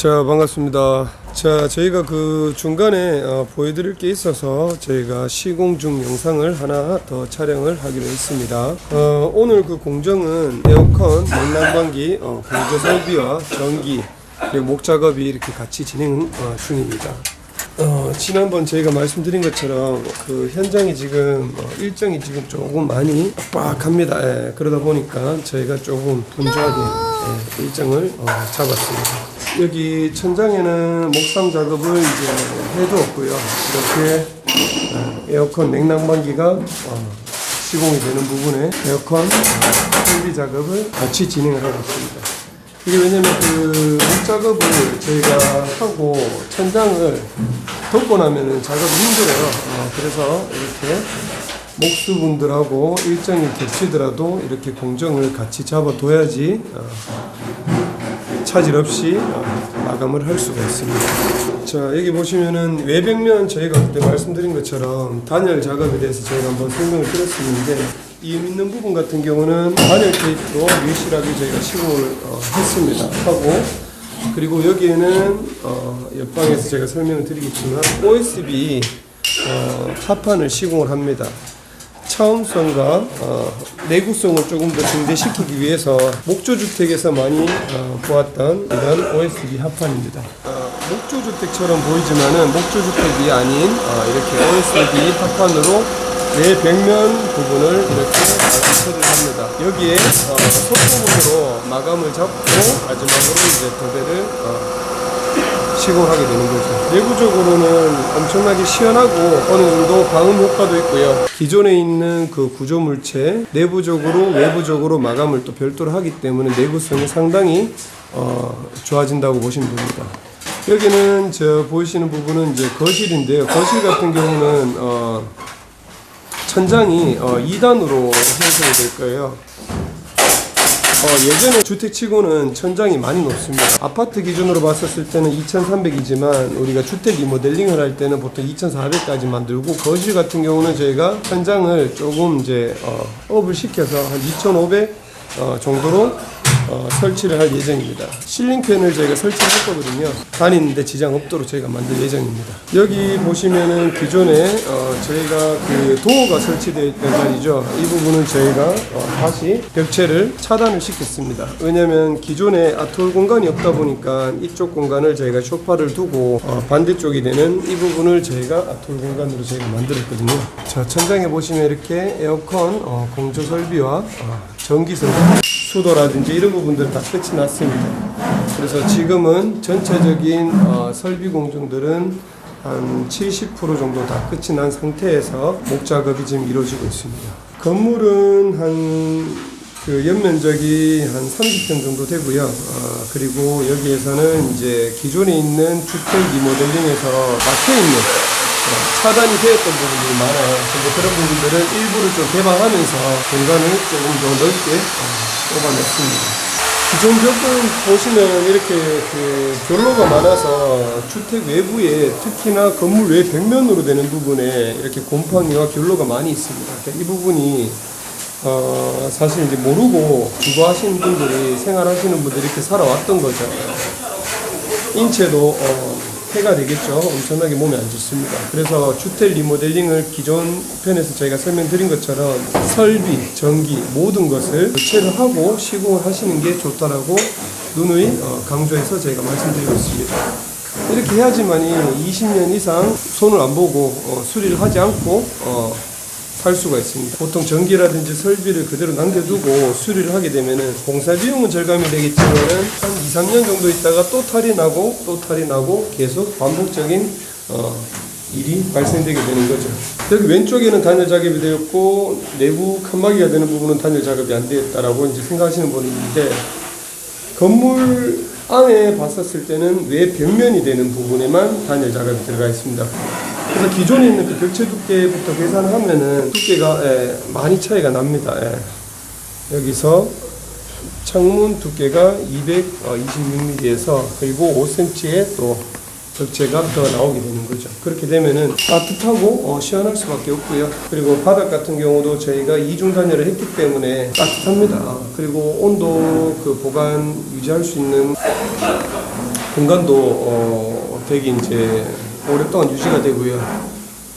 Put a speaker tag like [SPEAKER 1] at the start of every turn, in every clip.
[SPEAKER 1] 자 반갑습니다. 자 저희가 그 중간에 어, 보여드릴 게 있어서 저희가 시공 중 영상을 하나 더 촬영을 하기로 했습니다. 어, 오늘 그 공정은 에어컨, 냉난방기, 어, 공조 설비와 전기 그리고 목 작업이 이렇게 같이 진행 어, 중입니다. 어, 지난번 저희가 말씀드린 것처럼 그 현장이 지금 어, 일정이 지금 조금 많이 빡합니다. 예, 그러다 보니까 저희가 조금 분주하게 예, 일정을 어, 잡았습니다. 여기 천장에는 목상 작업을 이제 해두었고요. 이렇게 어, 에어컨 냉난방기가 어, 시공이 되는 부분에 에어컨 설비 작업을 같이 진행을 하고 있습니다. 이게 왜냐면 그 목작업을 저희가 하고 천장을 덮고 나면은 작업이 힘들어요. 어, 그래서 이렇게 목수분들하고 일정이 겹치더라도 이렇게 공정을 같이 잡아둬야지 어, 차질 없이 어, 마감을 할 수가 있습니다. 자 여기 보시면은 외벽면 저희가 그때 말씀드린 것처럼 단열 작업에 대해서 저희가 한번 설명을 드렸었는데 이음 있는 부분 같은 경우는 단열 테이프로 밀실하게 저희가 시공을 어, 했습니다. 하고 그리고 여기에는 어, 옆방에서 제가 설명을 드리겠지만 OSB 어, 합판을 시공을 합니다. 차음성과 어, 내구성을 조금 더 증대시키기 위해서 목조주택에서 많이 어, 보았던 이런 OSB 합판입니다. 어, 목조주택처럼 보이지만은 목조주택이 아닌 어, 이렇게 OSB 합판으로 내 벽면 부분을 이렇게 처리를 합니다. 여기에 어, 손부분으로 마감을 잡고 마지막으로 이제 도배를 어, 시공하게 되는 거죠. 내부적으로는 엄청나게 시원하고 어느 정도 방음 효과도 있고요. 기존에 있는 그 구조 물체 내부적으로 외부적으로 마감을 또 별도로 하기 때문에 내구성이 상당히 어, 좋아진다고 보시면 됩니다. 여기는 저 보이시는 부분은 이제 거실인데요. 거실 같은 경우는 어, 천장이 어, 2단으로 형성이 될 거예요. 어, 예전에 주택치고는 천장이 많이 높습니다. 아파트 기준으로 봤었을 때는 2,300이지만 우리가 주택 리모델링을 할 때는 보통 2,400까지 만들고 거실 같은 경우는 저희가 천장을 조금 이제 어, 업을 시켜서 한 2,500 어, 정도로 어, 설치를 할 예정입니다. 실링팬을 저희가 설치를 했거든요. 다니는데 지장 없도록 저희가 만들 예정입니다. 여기 보시면은 기존에 어, 저희가 그 도어가 설치되어 있던 자리죠. 이 부분은 저희가 어, 다시 벽체를 차단을 시켰습니다. 왜냐하면 기존에 아톨 공간이 없다 보니까 이쪽 공간을 저희가 쇼파를 두고 어, 반대쪽이 되는 이 부분을 저희가 아톨 공간으로 저희가 만들었거든요. 자 천장에 보시면 이렇게 에어컨 어, 공조 설비와 어, 전기 설비 수도라든지 이런 부분들 다 끝이 났습니다. 그래서 지금은 전체적인 어, 설비 공정들은 한 70% 정도 다 끝이 난 상태에서 목 작업이 지금 이루어지고 있습니다. 건물은 한 그 연면적이 한 30평 정도 되고요. 어, 그리고 여기에서는 이제 기존에 있는 주택 리모델링에서 막혀 있는 어, 차단이 되었던 부분들이 많아요. 근데 그런 부분들은 일부를 좀 개방하면서 공간을 조금 더 넓게 어, 뽑아냈습니다. 기존 벽은 보시면 이렇게 그 결로가 많아서 주택 외부에 특히나 건물 외 벽면으로 되는 부분에 이렇게 곰팡이와 결로가 많이 있습니다. 그러니까 이 부분이 어, 사실 이제 모르고 주거하시는 분들이 생활하시는 분들이 이렇게 살아왔던 거죠. 인체도 어, 해가 되겠죠. 엄청나게 몸에 안 좋습니다. 그래서 주택 리모델링을 기존 편에서 저희가 설명드린 것처럼 설비, 전기 모든 것을 교체를 하고 시공을 하시는 게 좋다라고 누누이 어, 강조해서 저희가 말씀드리고 있습니다. 이렇게 해야지만 이 20년 이상 손을 안 보고 어, 수리를 하지 않고 어, 살 수가 있습니다. 보통 전기라든지 설비를 그대로 남겨두고 수리를 하게 되면은 공사 비용은 절감이 되겠지만은 한 2, 3년 정도 있다가 또 탈이 나고 또 탈이 나고 계속 반복적인 어, 일이 발생되게 되는 거죠. 여기 왼쪽에는 단열 작업이 되었고 내부 칸막이가 되는 부분은 단열 작업이 안 되었다라고 이제 생각하시는 있는데 건물 안에 봤었을 때는 외 벽면이 되는 부분에만 단열 작업이 들어가 있습니다. 그래서 기존에 있는 그 벽체 두께부터 계산을 하면은 두께가 예, 많이 차이가 납니다. 예. 여기서 창문 두께가 226mm에서 그리고 5cm의 또 벽체가 더 나오게 되는 거죠. 그렇게 되면은 따뜻하고 어, 시원할 수밖에 없고요. 그리고 바닥 같은 경우도 저희가 이중 단열을 했기 때문에 따뜻합니다. 그리고 온도 그 보관 유지할 수 있는 공간도 어, 되게 이제 오랫동안 유지가 되고요.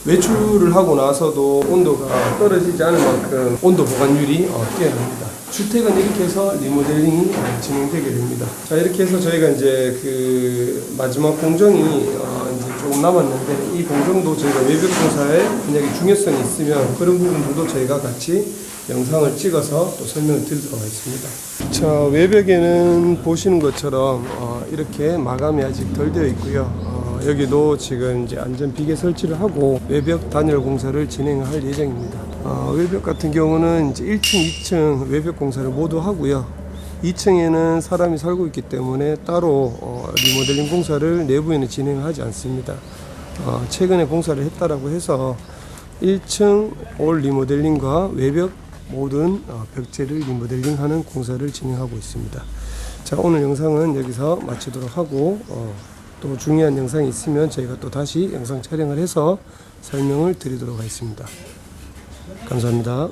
[SPEAKER 1] 외출을 하고 나서도 온도가 떨어지지 않을 만큼 온도 보관율이 어, 뛰어납니다. 주택은 이렇게 해서 리모델링이 어, 진행되게 됩니다. 자 이렇게 해서 저희가 이제 그 마지막 공정이 어, 조금 남았는데 이 공정도 저희가 외벽 공사에 만약에 중요성이 있으면 그런 부분들도 저희가 같이 영상을 찍어서 또 설명을 드리도록 하겠습니다. 자 외벽에는 보시는 것처럼 어, 이렇게 마감이 아직 덜 되어 있고요. 어, 여기도 지금 이제 안전 비계 설치를 하고 외벽 단열 공사를 진행할 예정입니다. 어, 외벽 같은 경우는 이제 1층, 2층 외벽 공사를 모두 하고요. 2층에는 사람이 살고 있기 때문에 따로 어, 리모델링 공사를 내부에는 진행하지 않습니다. 어, 최근에 공사를 했다라고 해서 1층 올 리모델링과 외벽 모든 어, 벽체를 리모델링하는 공사를 진행하고 있습니다. 자 오늘 영상은 여기서 마치도록 하고 어, 또 중요한 영상이 있으면 저희가 또 다시 영상 촬영을 해서 설명을 드리도록 하겠습니다. 감사합니다.